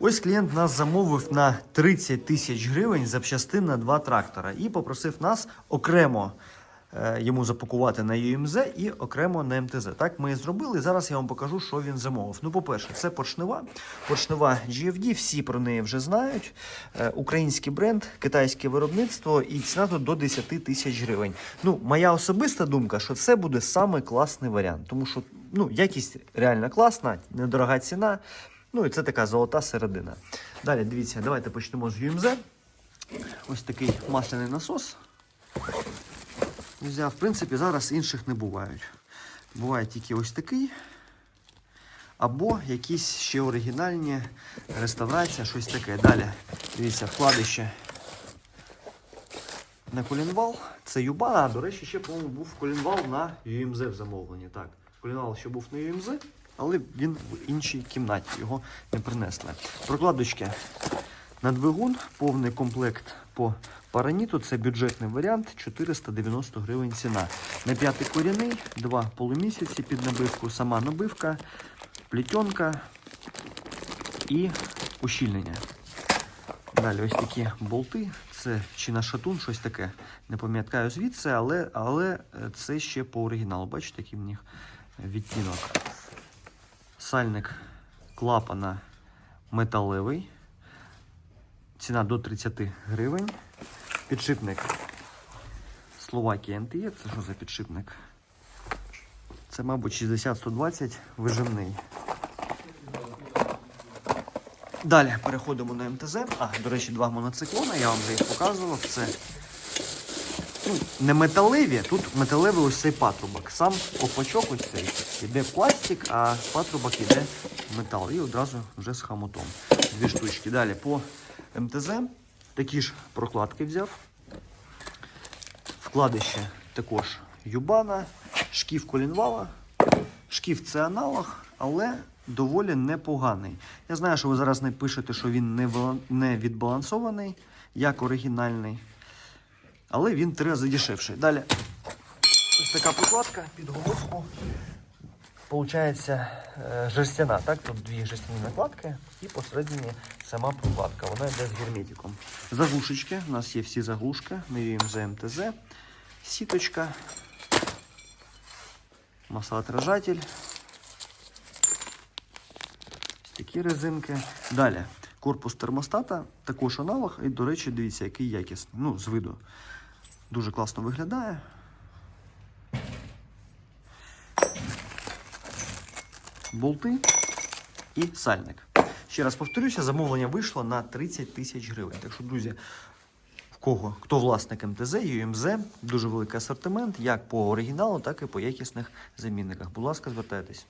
Ось клієнт нас замовив на 30 тисяч гривень запчастин на два трактора і попросив нас окремо е, йому запакувати на ЮМЗ і окремо на МТЗ. Так ми і зробили. Зараз я вам покажу, що він замовив. Ну, по-перше, це поршнева. Поршнева GFD, всі про неї вже знають. Е, Український бренд, китайське виробництво і ціна тут до 10 тисяч гривень. Ну, моя особиста думка, що це буде саме класний варіант, тому що ну, якість реально класна, недорога ціна. Ну і це така золота середина. Далі, дивіться, давайте почнемо з ЮМЗ. Ось такий масляний насос. Взяв, в принципі, зараз інших не бувають. Буває тільки ось такий. Або якісь ще оригінальні реставрація, щось таке. Далі, дивіться, вкладище на колінвал. Це Юба. А, до речі, ще, по-моєму, був колінвал на UMZ в замовленні. Так, колінвал ще був на UMZ, але він в іншій кімнаті. Його не принесли. Прокладочки на двигун, повний комплект по параніту. Це бюджетний варіант, 490 гривень ціна. На п'ятий корінний, два полумісяці під набивку, сама набивка, плетенка і ущільнення. Далі ось такі болти. Це чи на шатун, щось таке. Не пам'ятаю звідси, але, але е, це ще по оригіналу. Бачите, який в них відтінок. Сальник клапана металевий. Ціна до 30 гривень. Підшипник Словакія НТЄ. Це що за підшипник? Це, мабуть, 60-120 вижимний. Далі переходимо на МТЗ. А, до речі, два моноциклони, я вам вже їх показував. Це не металеві, тут металевий ось цей патрубок. Сам ковпачок ось цей іде пластик, а патрубок іде метал. І одразу вже з хамутом. Дві штучки. Далі по МТЗ такі ж прокладки взяв. Вкладище також Юбана, шків колінвала. Шків це аналог, але доволі непоганий. Я знаю, що ви зараз не пишете, що він не відбалансований, як оригінальний. Але він три рази дешевший. Далі ось така прокладка під головку. Получається е, жерстяна, так? Тут дві жерстяні накладки і посередині сама прокладка. Вона йде з герметиком. Заглушечки. У нас є всі заглушки. Ми їм МТЗ. Сіточка. Масоотражатель. Такі резинки. Далі. Корпус термостата, також аналог. І, до речі, дивіться, який якісний. Ну, з виду. Дуже класно виглядає. Болти і сальник. Ще раз повторюся, замовлення вийшло на 30 тисяч гривень. Так що, друзі, в кого хто власник МТЗ, ЮМЗ, дуже великий асортимент, як по оригіналу, так і по якісних замінниках. Будь ласка, звертайтесь.